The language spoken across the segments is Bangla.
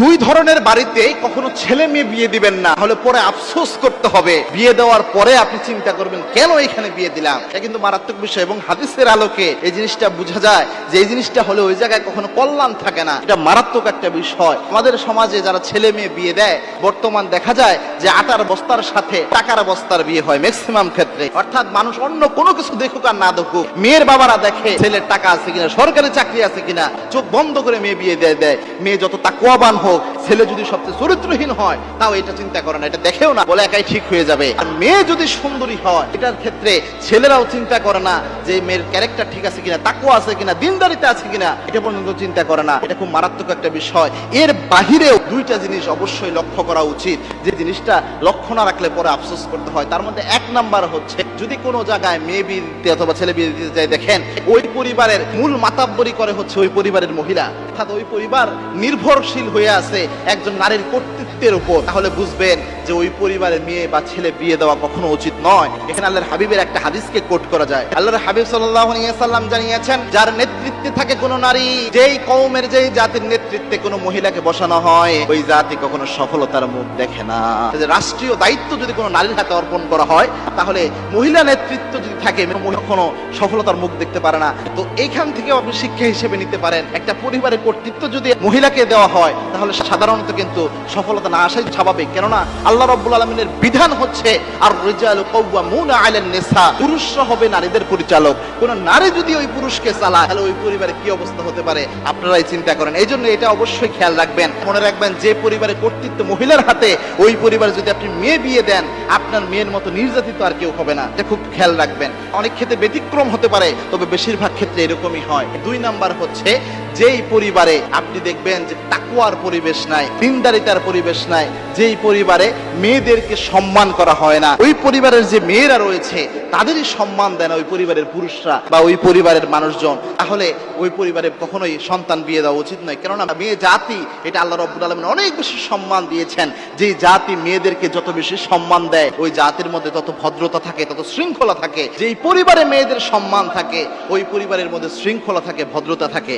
দুই ধরনের বাড়িতে কখনো ছেলে মেয়ে বিয়ে দিবেন না। হলে পরে আফসোস করতে হবে। বিয়ে দেওয়ার পরে আপনি চিন্তা করবেন, কেন এখানে বিয়ে দিলাম? এটা কিন্তু মারাত্মক বিষয় এবং হাদিসের আলোকে এই জিনিসটা বোঝা যায় যে এই জিনিসটা হলে ওই জায়গায় কখনো কল্যাণ থাকে না। এটা মারাত্মক একটা বিষয়। আমাদের সমাজে যারা ছেলে মেয়ে বিয়ে দেয়, বর্তমান দেখা যায় যে আটার বস্তার সাথে টাকার বস্তার বিয়ে হয় ম্যাক্সিমাম ক্ষেত্রে। অর্থাৎ মানুষ অন্য কোনো কিছু দেখুক আর না দেখুক, মেয়ের বাবারা দেখে ছেলের টাকা আছে কিনা, সরকারি চাকরি আছে কিনা, চোখ বন্ধ করে মেয়ে বিয়ে দেয় দেয়। মেয়ে যত তাকুয়াবান হোক ছেলে যদি সবচেয়ে চরিত্রহীন হয়, তাও এটা চিন্তা করে না, এটা দেখেও না, বলে একাই ঠিক হয়ে যাবে। আর মেয়ে যদি সুন্দরী হয়, এটার ক্ষেত্রে ছেলেরাও চিন্তা করে না যে মেয়ের ক্যারেক্টার ঠিক আছে কিনা, তাকুয়া আছে কিনা, দিনদারিতে আছে কিনা, এটা পর্যন্ত চিন্তা করে না। এটা খুব মারাত্মক একটা বিষয়। এর বাহিরেও দুইটা জিনিস অবশ্যই লক্ষ্য করা উচিত। যে জিনিসটা লক্ষ্য না রাখলে পরে আফসোস করতে হয়। তার মধ্যে এক নাম্বার হচ্ছে, যদি কোনো জায়গায় মেয়ে বিয়ে অথবা ছেলে বিয়ে দিতে যায় দেখেন, ওই পরিবারের মূল মাতাব্বরি করে হচ্ছে ওই পরিবারের মহিলা। অর্থাৎ ওই পরিবার নির্ভরশীল হয়ে আছে একজন নারীর কর্তৃত্বের উপর, তাহলে বুঝবেন যে ওই পরিবারের মেয়ে বা ছেলে বিয়ে দেওয়া কখনো উচিত নয়। এখানে আল্লাহর হাবিবের একটা হাদিসকে কোট করা যায়। আল্লাহর হাবিব সাল্লাম জানিয়েছেন, যার নেতৃত্বে থাকে কোনো নারী, যেই কওমের, যেই জাতির নেতৃত্বে কোনো মহিলাকে বসানো হয়, ওই জাতি কখনো সফলতার মুখ দেখে না। রাষ্ট্রীয় দায়িত্ব যদি কোনো নারীর হাতে অর্পণ করা হয়, তাহলে মহিলা নেতৃত্ব যদি থাকে কখনো সফলতার মুখ দেখতে পারে না। তো এইখান থেকে আপনি শিক্ষা হিসেবে নিতে পারেন, একটা পরিবারের কর্তৃত্ব যদি মহিলাকে দেওয়া হয়, তাহলে সাধারণত কিন্তু সফলতা না আসাই স্বাভাবিক। কেননা আল্লাহ রব্বুল আলমিনের বিধান হচ্ছে আর রিজালু কাওয়ামুনা আলান নিসা পুরুষরা হবে নারীদের পরিচালক। কোন নারী যদি ওই পুরুষকে চালায়, তাহলে ওই পরিবারে কি অবস্থা হতে পারে? আপনারাই চিন্তা করেন। এই জন্য এটা অবশ্যই খেয়াল রাখবেন। মনে রাখবেন, যে পরিবারে কর্তৃত্ব মহিলার হাতে, ওই পরিবারে যদি আপনি মেয়ে বিয়ে দেন, আপনার মেয়ের মতো নির্যাতিত আর কেউ হবে না। এটা খুব খেয়াল রাখবেন। অনেক ক্ষেত্রে ব্যতিক্রম হতে পারে, তবে বেশিরভাগ ক্ষেত্রে এরকমই হয়। দুই নাম্বার হচ্ছে যেই পরিবারে আপনি দেখবেন যে তাকুয়ার পরিবেশ নাই, দিনদারিতার পরিবেশ নাই, যেই পরিবারে মেয়েদেরকে সম্মান করা হয় না, ওই পরিবারের যে মেয়েরা রয়েছে, তাদেরই সম্মান দেন ওই পরিবারের পুরুষরা বা ওই পরিবারের মানুষজন। তাহলে ওই পরিবারে কখনোই সন্তান বিয়ে দেওয়া উচিত নয়। কেননা মেয়ে জাতি, এটা আল্লাহ রব্বুল আলমিন অনেক বেশি সম্মান দিয়েছেন। যে জাতি মেয়েদেরকে যত বেশি সম্মান দেয়, ওই জাতির মধ্যে তত ভদ্রতা থাকে, তত শৃঙ্খলা থাকে। যেই পরিবারে মেয়েদের সম্মান থাকে, ওই পরিবারের মধ্যে শৃঙ্খলা থাকে, ভদ্রতা থাকে।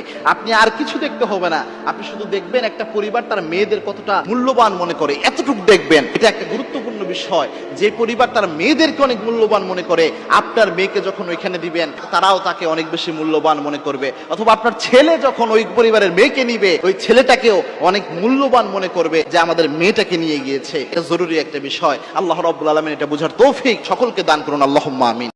আপনি আর কিছু দেখতে হবে না। আপনি শুধু দেখবেন একটা পরিবার তার মেয়েদের কতটা মূল্যবান মনে করে। এতটুকু দেখবেন। এটা একটা গুরুত্বপূর্ণ বিষয়। যে পরিবার তার মেয়েদেরকে অনেক মূল্যবান মনে করে, আপনার মেয়েকে যখন ওইখানে দিবেন, তারাও তাকে অনেক বেশি মূল্যবান মনে করবে। অথবা আপনার ছেলে যখন ওই পরিবারের মেয়েকে নিবে, ওই ছেলেটাকেও অনেক মূল্যবান মনে করবে যে আমাদের মেয়েটাকে নিয়ে গিয়েছে। এটা জরুরি একটা বিষয়। আল্লাহ রব্বুল আলমিন এটা বোঝার তৌফিক সকলকে দান করুন। আল্লাহ আমিন।